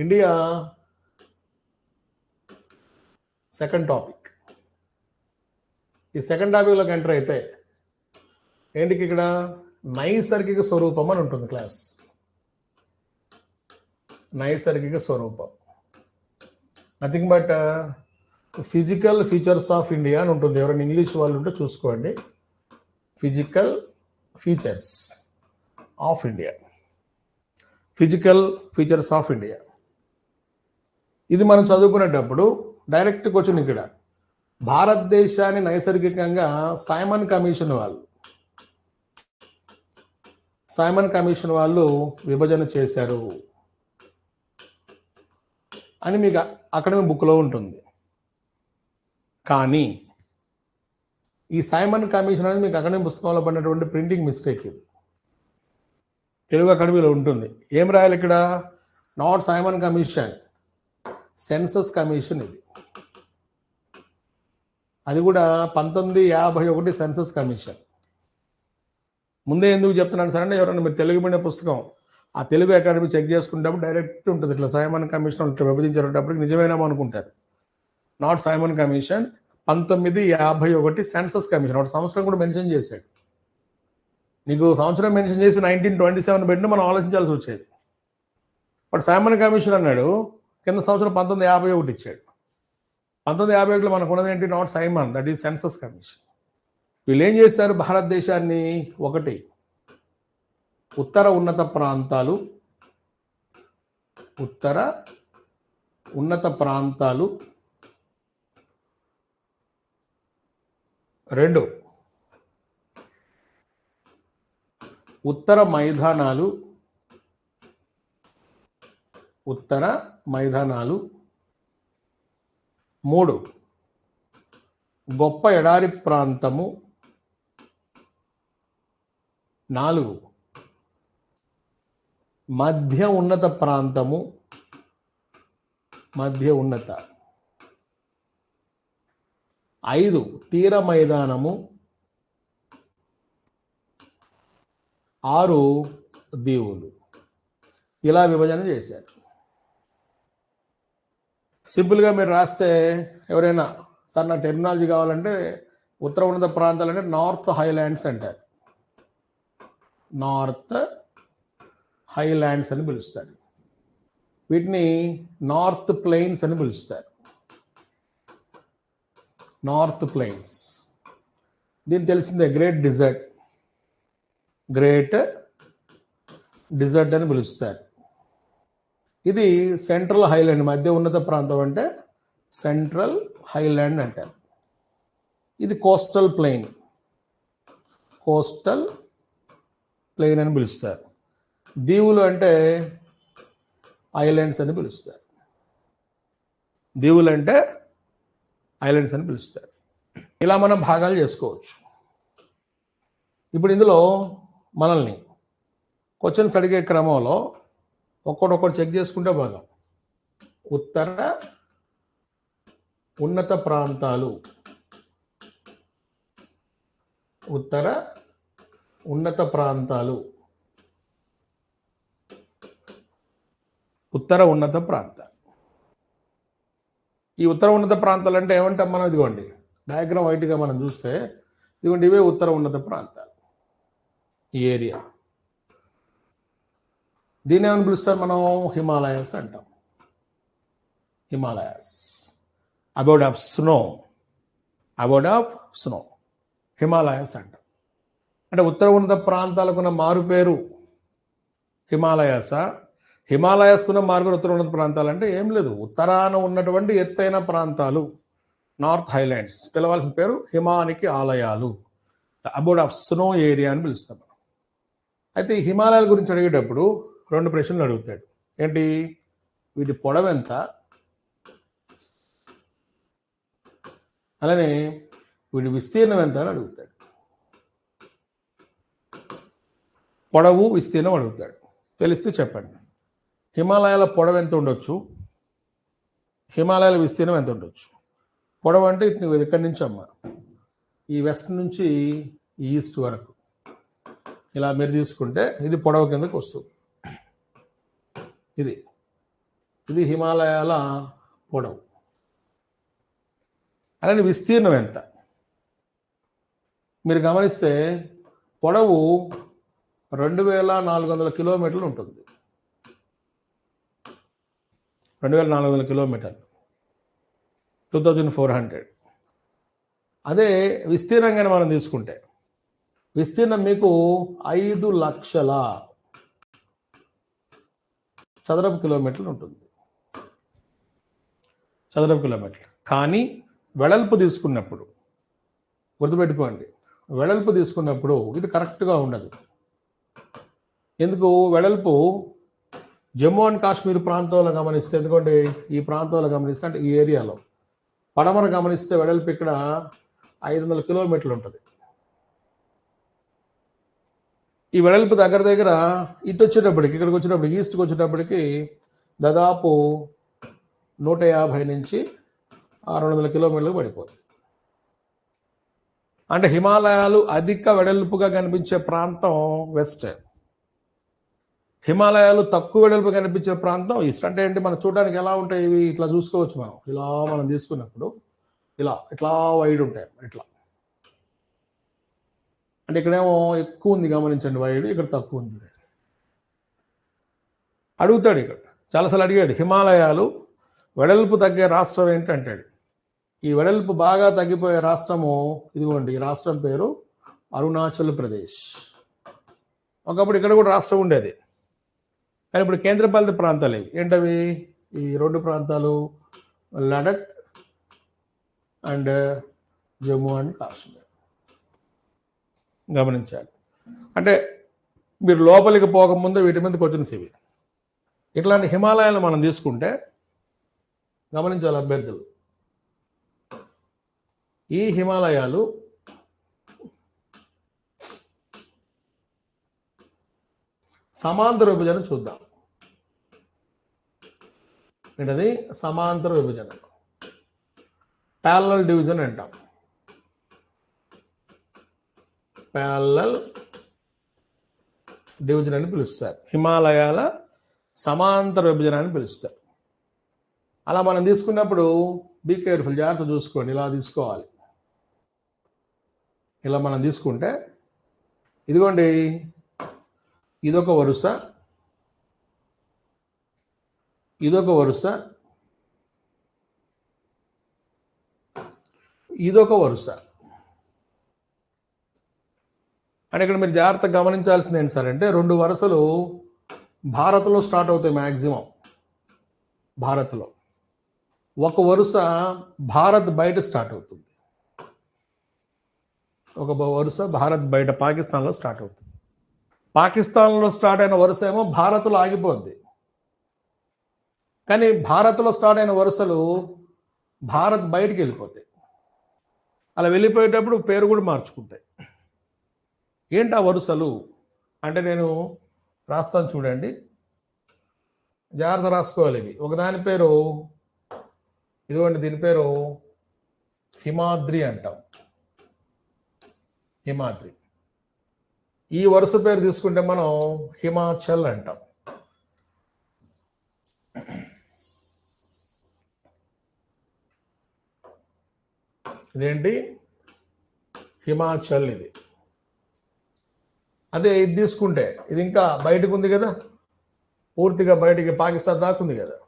India second topic ఈ second టాపిక్లోకి enter అయితే ఏంటికి ఇక్కడ? నైసర్గిక స్వరూపం అని ఉంటుంది క్లాస్ నైసర్గిక స్వరూపం. Nothing but physical features of India అని ఉంటుంది. ఎవరైనా ఇంగ్లీష్ వాళ్ళు ఉంటే చూసుకోండి. Physical features of India physical features of India ఇది మనం చదువుకునేటప్పుడు డైరెక్ట్ క్వశ్చన్ ఇక్కడ. భారతదేశాన్ని నైసర్గికంగా సైమన్ కమిషన్ వాళ్ళు సైమన్ కమిషన్ వాళ్ళు విభజన చేశారు అని మీకు అకాడమిక్ బుక్లో ఉంటుంది. కానీ ఈ సైమన్ కమిషన్ అనేది మీకు అకాడమిక్ పుస్తకంలో పడినటువంటి ప్రింటింగ్ మిస్టేక్ ఇది. తెలుగు అకాడమీలో ఉంటుంది. ఏం రాయాలి ఇక్కడ? Not Simon Commission. Census Commission ఇది. అది కూడా పంతొమ్మిది యాభై ఒకటి సెన్సస్ కమిషన్. ముందే ఎందుకు చెప్తున్నాను సరే ఎవరైనా మీరు తెలుగు మీడియం పుస్తకం ఆ తెలుగు అకాడమీ చెక్ చేసుకునేటప్పుడు డైరెక్ట్ ఉంటుంది ఇట్లా సైమన్ కమిషన్ ఇట్లా విభజించేటప్పటికి నిజమేనా అనుకుంటారు. నాట్ సైమన్ కమిషన్ పంతొమ్మిది యాభై ఒకటి సెన్సస్ కమిషన్. ఒక సంవత్సరం కూడా మెన్షన్ చేశాడు. నీకు సంవత్సరం మెన్షన్ చేసి నైన్టీన్ ట్వంటీ సెవెన్ పెట్టిన మనం ఆలోచించాల్సి వచ్చేది. బట్ సైమన్ కమిషన్ అన్నాడు కింద సంవత్సరం పంతొమ్మిది యాభై ఒకటి ఇచ్చాడు. పంతొమ్మిది యాభై ఒకటిలో మనకు ఉన్నది ఏంటి? Not Simon that is census Commission. వీళ్ళు ఏం చేశారు? భారతదేశాన్ని ఒకటి ఉత్తర ఉన్నత ప్రాంతాలు ఉత్తర ఉన్నత ప్రాంతాలు రెండు ఉత్తర మైదానాలు ఉత్తర మైదానాలు. మూడు. గొప్ప ఎడారి ప్రాంతము. నాలుగు. మధ్య ఉన్నత ప్రాంతము. మధ్య ఉన్నత. ఐదు. తీర మైదానము. ఆరు. దీవులు. ఇలా విభజన చేశారు. సింపుల్గా మీరు రాస్తే ఎవరైనా సార్ నా టెర్మినాలజీ కావాలంటే ఉత్తర ఉన్నత ప్రాంతాలు అంటే నార్త్ హైలాండ్స్ అంటారు. నార్త్ హైలాండ్స్ అని పిలుస్తారు. వీటిని నార్త్ ప్లెయిన్స్ అని పిలుస్తారు. North plains. దీని తెలిసిందే గ్రేట్ డిజర్ట్. గ్రేట్ డిజర్ట్ అని పిలుస్తారు. ఇది సెంట్రల్ హైలాండ్ మధ్య ఉన్నత ప్రాంతం అంటే సెంట్రల్ హైలాండ్ అంటారు. ఇది కోస్టల్ ప్లెయిన్. కోస్టల్ ప్లెయిన్ అని పిలుస్తారు. దీవులు అంటే ఐలాండ్స్ అని పిలుస్తారు. దీవులు అంటే ఐలాండ్స్ అని పిలుస్తారు. ఇలా మనం భాగాలు చేసుకోవచ్చు. ఇప్పుడు ఇందులో మనల్ని క్వశ్చన్స్ అడిగే క్రమంలో ఒక్కొక్కటి చెక్ చేసుకుంటే పోదాం ఉత్తర ఉన్నత ప్రాంతాలు. ఉత్తర ఉన్నత ప్రాంతాలు. ఉత్తర ఉన్నత ప్రాంతాలు. ఈ ఉత్తర ఉన్నత ప్రాంతాలు అంటే ఏమంటాం మనం? ఇదిగోండి డయాగ్రామ్ వైట్గా మనం చూస్తే ఇదిగోండి ఇవే ఉత్తర ఉన్నత ప్రాంతాలు. ఈ ఏరియా. దీన్ని ఏమని పిలుస్తారు మనం? హిమాలయాస్ అంటాం. Himalayas. About of snow. About of snow. Himalayas అంటాం. అంటే ఉత్తర ఉన్నత ప్రాంతాలకున్న మారు పేరు హిమాలయాస? హిమాలయాస్కున్న మారు ఉత్తర ఉన్నత ప్రాంతాలు అంటే ఏం లేదు. ఉత్తరాన ఉన్నటువంటి ఎత్తైన ప్రాంతాలు. నార్త్ హైలాండ్స్ పిలవాల్సిన పేరు హిమానికి ఆలయాలు. అబౌట్ ఆఫ్ స్నో ఏరియా అని పిలుస్తాం మనం. అయితే ఈ హిమాలయాల గురించి అడిగేటప్పుడు రెండు ప్రశ్నలు అడుగుతాడు. ఏంటి? వీటి పొడవు ఎంత? అలానే వీటి విస్తీర్ణం ఎంత అని అడుగుతాడు. పొడవు విస్తీర్ణం అడుగుతాడు. తెలిస్తే చెప్పండి. హిమాలయాల పొడవు ఎంత ఉండొచ్చు? హిమాలయాల విస్తీర్ణం ఎంత ఉండొచ్చు? పొడవు అంటే ఇటు నువ్వు ఎక్కడి నుంచి అమ్మ? ఈ వెస్ట్ నుంచి ఈస్ట్ వరకు. ఇలా మీరు తీసుకుంటే ఇది పొడవు కిందకు వస్తుంది. ఇది. ఇది హిమాలయాల పొడవు. అలానే విస్తీర్ణం ఎంత? మీరు గమనిస్తే పొడవు రెండు వేల నాలుగు వందల కిలోమీటర్లు ఉంటుంది. రెండు వేల నాలుగు వందల కిలోమీటర్లు. Two thousand four hundred. అదే విస్తీర్ణంగానే మనం తీసుకుంటే. విస్తీర్ణం మీకు ఐదు లక్షల చదరపు కిలోమీటర్లు ఉంటుంది. చదరపు కిలోమీటర్లు. కానీ వెడల్పు తీసుకున్నప్పుడు గుర్తుపెట్టుకోండి వెడల్పు తీసుకున్నప్పుడు ఇది కరెక్ట్గా ఉండదు. ఎందుకు? వెడల్పు జమ్మూ అండ్ కాశ్మీర్ ప్రాంతంలో గమనిస్తే ఎందుకంటే ఈ ప్రాంతంలో గమనిస్తే అంటే ఈ ఏరియాలో పడమర గమనిస్తే వెడల్పు ఇక్కడ ఐదు వందల కిలోమీటర్లు ఉంటుంది. ఈ వెడల్పు దగ్గర దగ్గర ఇటు వచ్చేటప్పటికి ఇక్కడికి వచ్చేటప్పటికి ఈస్ట్కి వచ్చేటప్పటికి దాదాపు నూట యాభై నుంచి ఆరు వందల కిలోమీటర్లు పడిపోతుంది. అంటే హిమాలయాలు అధిక వెడల్పుగా కనిపించే ప్రాంతం వెస్ట్. హిమాలయాలు తక్కువ వెడల్పు కనిపించే ప్రాంతం ఈస్ట్. అంటే ఏంటి? మనం చూడడానికి ఎలా ఉంటాయి ఇవి? ఇట్లా చూసుకోవచ్చు మనం. ఇలా మనం తీసుకున్నప్పుడు ఇలా ఇట్లా వైడ్ ఉంటాయి. ఇట్లా. అంటే ఇక్కడేమో ఎక్కువ ఉంది గమనించండి వాయుడు ఇక్కడ తక్కువ ఉంది అడుగుతాడు ఇక్కడ. చాలాసార్లు అడిగాడు హిమాలయాలు వెడల్పు తగ్గే రాష్ట్రం ఏంటంటాడు ఈ వెడల్పు బాగా తగ్గిపోయే రాష్ట్రము ఇదిగోండి ఈ రాష్ట్రం పేరు అరుణాచల్ ప్రదేశ్. ఒకప్పుడు ఇక్కడ కూడా రాష్ట్రం ఉండేది. కానీ ఇప్పుడు కేంద్రపాలిత ప్రాంతాలు ఇవి ఏంటవి? ఈ రెండు ప్రాంతాలు లడక్ అండ్ జమ్మూ అండ్ కాశ్మీర్. గమనించాలి. అంటే మీరు లోపలికి పోకముందే వీటి మీదకి వచ్చిన ఇవి. ఇట్లాంటి హిమాలయాలు మనం తీసుకుంటే గమనించాలి అభ్యర్థులు. ఈ హిమాలయాలు సమాంతర విభజన చూద్దాం. ఏంటది? సమాంతర విభజన. ప్యారలల్ డివిజన్ అంటాం. ప్యారలల్ డివిజన్ అని పిలుస్తారు. హిమాలయాల సమాంతర విభజన అని పిలుస్తారు. అలా మనం తీసుకున్నప్పుడు బీ కేర్ఫుల్ జాగ్రత్త చూసుకోండి ఇలా తీసుకోవాలి. ఇలా మనం తీసుకుంటే ఇదిగోండి ఇదొక వరుస ఇదొక వరుస ఇదొక వరుస. అండ్ ఇక్కడ మీరు జాగ్రత్తగా గమనించాల్సింది ఏంటి సార్ అంటే రెండు వరుసలు భారత్లో స్టార్ట్ అవుతాయి మ్యాక్సిమం భారత్లో. ఒక వరుస భారత్ బయట స్టార్ట్ అవుతుంది. ఒక వరుస భారత్ బయట పాకిస్తాన్లో స్టార్ట్ అవుతుంది. పాకిస్తాన్లో స్టార్ట్ అయిన వరుస ఏమో భారత్లో ఆగిపోద్ది. కానీ భారత్లో స్టార్ట్ అయిన వరుసలు భారత్ బయటికి వెళ్ళిపోతాయి. అలా వెళ్ళిపోయేటప్పుడు పేరు కూడా మార్చుకుంటాయి. ఏంటి ఆ వరుసలు? అంటే నేను రాస్తాను చూడండి. జాగ్రత్త రాసుకోవాలి ఇవి. ఒకదాని పేరు ఇదిగోండి దీని పేరు హిమాద్రి అంటాం. హిమాద్రి. ఈ వరుస పేరు తీసుకుంటే మనం హిమాచల్ అంటాం. ఇదేంటి? హిమాచల్ ఇది. అదే ఇది తీసుకుంటే ఇది ఇంకా బయటకు ఉంది కదా? పూర్తిగా బయటికి పాకిస్తాన్ దాకుంది కదా?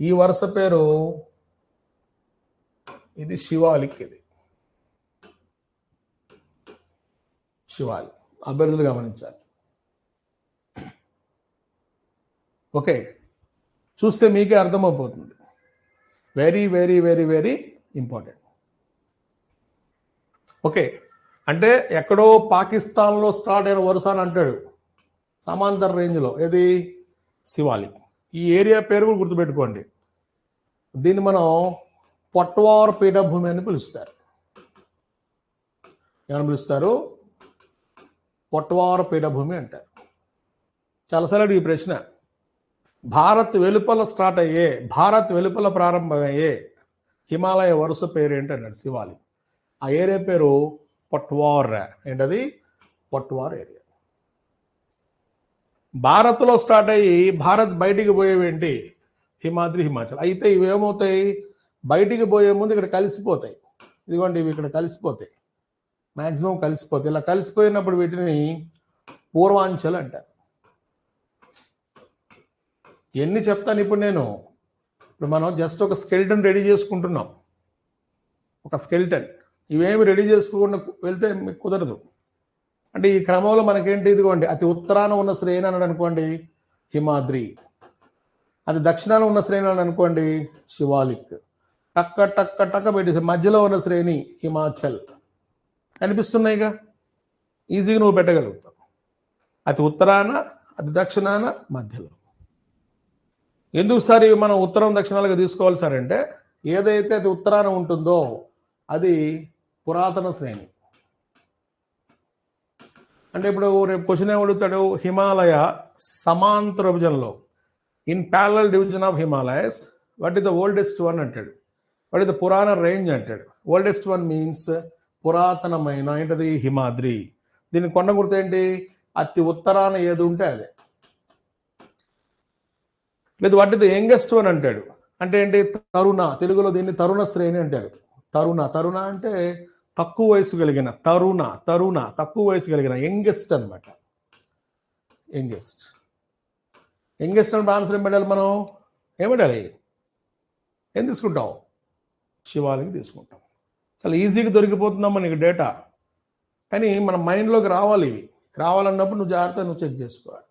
ఈ వరుస పేరు ఇది శివాలిక్ ఇది. శివాలి. అభ్యర్థులు గమనించాలి. ఓకే. చూస్తే మీకే అర్థమైపోతుంది very very very very important. Okay. అంటే ఎక్కడో పాకిస్తాన్లో స్టార్ట్ అయిన వరుస అని అంటాడు. సమాంతర రేంజ్లో. ఏది? శివాలి. ఈ ఏరియా పేరు కూడా గుర్తుపెట్టుకోండి. దీన్ని మనం పొట్వార్ పీఠభూమి అని పిలుస్తారు. ఏమని పిలుస్తారు? పొట్వార పీఠభూమి అంటారు. చాలాసార్లు ఈ ప్రశ్న. భారత్ వెలుపల స్టార్ట్ అయ్యే భారత్ వెలుపల ప్రారంభమయ్యే హిమాలయ వరుస పేరు ఏంటన్నాడు శివాలి. ఆ ఏరియా పేరు పట్వార్ ఏంటది? పట్వార్ ఏరియా. భారత్లో స్టార్ట్ అయ్యి భారత్ బయటికి పోయేవేంటి? హిమాద్రి హిమాచల్. అయితే ఇవి ఏమవుతాయి బయటికి పోయే ముందు ఇక్కడ కలిసిపోతాయి. ఇదిగోండి ఇవి ఇక్కడ కలిసిపోతాయి. మ్యాక్సిమం కలిసిపోతాయి. ఇలా కలిసిపోయినప్పుడు వీటిని పూర్వాంచల్ అంటారు. ఎన్ని చెప్తాను ఇప్పుడు నేను? ఇప్పుడు మనం జస్ట్ ఒక స్కెల్టన్ రెడీ చేసుకుంటున్నాం. ఒక స్కెల్టన్. ఇవేమి రెడీ చేసుకోకుండా వెళ్తే మీకు కుదరదు. అంటే ఈ క్రమంలో మనకేంటి ఇదిగోండి అతి ఉత్తరాన ఉన్న శ్రేణి అని అనుకోండి హిమాద్రి. అది దక్షిణాన ఉన్న శ్రేణి అని అనుకోండి శివాలిక్. టక్క టక్క టక్క పెట్టేసి మధ్యలో ఉన్న శ్రేణి హిమాచల్. కనిపిస్తున్నాయిగా? ఈజీగా నువ్వు పెట్టగలుగుతావు. అతి ఉత్తరాన అతి దక్షిణాన మధ్యలో. ఎందుకు సార్ ఇవి మనం ఉత్తరం దక్షిణాలుగా తీసుకోవాలి సార్ అంటే ఏదైతే అది ఉత్తరాన ఉంటుందో అది పురాతన శ్రేణి. అంటే ఇప్పుడు రేపు క్వశ్చన్ ఏమడుగుతాడు హిమాలయ సమాంతర విభజనలో in parallel division of Himalayas what is the oldest one అంటాడు. వాట్ ఇస్ ద పురాణ రేంజ్ అంటాడు. ఓల్డెస్ట్ వన్ మీన్స్ పురాతనమైన ఏంటది? హిమాద్రి. దీని కొండ గుర్తు ఏంటి? అతి ఉత్తరాన ఏది ఉంటే అదే. లేదు what is the youngest one అంటాడు. అంటే ఏంటి? తరుణ. తెలుగులో దీన్ని తరుణ శ్రేణి అంటారు. తరుణ. తరుణ అంటే తక్కువ వయసు కలిగిన తరుణ తరుణ తక్కువ వయసు కలిగిన యంగెస్ట్ అనమాట యంగెస్ట్. యంగెస్ట్ అంటే ఆన్సర్ ఏం పెట్టాలి మనం? ఏం పెట్టాలి? ఏం తీసుకుంటాం? శివాలయం తీసుకుంటాం. చాలా ఈజీగా దొరికిపోతుందమ్మా నీకు డేటా. కానీ మన మైండ్లోకి రావాలి ఇవి. రావాలన్నప్పుడు నువ్వు జాగ్రత్తగా నువ్వు చెక్ చేసుకోవాలి.